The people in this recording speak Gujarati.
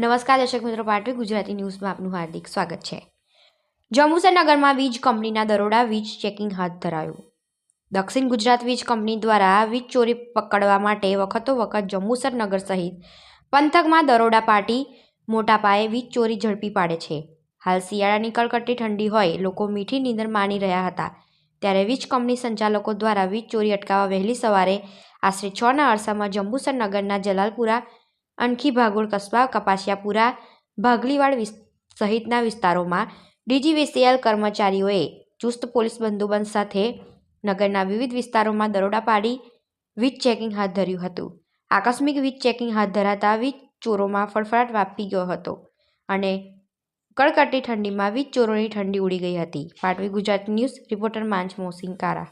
નમસ્કાર દર્શક મિત્રો પાટવી ગુજરાતી ન્યૂઝમાં આપનું હાર્દિક સ્વાગત છે. જંબુસર નગરમાં વીજ કંપનીના દરોડા, વીજ ચેકિંગ હાથ ધરાયું. દક્ષિણ ગુજરાત વીજ કંપની દ્વારા વીજ ચોરી પકડવા માટે વખતો વખત જંબુસર નગર સહિત પંથકમાં દરોડા પાટી મોટા પાયે વીજ ચોરી ઝડપી પાડે છે. હાલ શિયાળાની કડકડતી ઠંડી હોય, લોકો મીઠી નીંદર માણી રહ્યા હતા. ત્યારે વીજ કંપની સંચાલકો દ્વારા વીજ ચોરી અટકાવવા વહેલી સવારે આશરે છના અરસામાં જંબુસર નગરના જલાલપુરા અણખી ભાગોળ કસ્બા કપાસિયાપુરા ભાગલીવાડ સહિતના વિસ્તારોમાં ડીજીવીસીએલ કર્મચારીઓએ ચુસ્ત પોલીસ બંદોબસ્ત સાથે નગરના વિવિધ વિસ્તારોમાં દરોડા પાડી વીજ ચેકિંગ હાથ ધર્યું હતું. આકસ્મિક વીજ ચેકિંગ હાથ ધરાતા વીજ ચોરોમાં ફળફળાટ વ્યાપી ગયો હતો અને કડકડતી ઠંડીમાં વીજ ચોરોની ઠંડી ઉડી ગઈ હતી. પાટવી ગુજરાત ન્યૂઝ, રિપોર્ટર માંચ મોસિંગ કારા.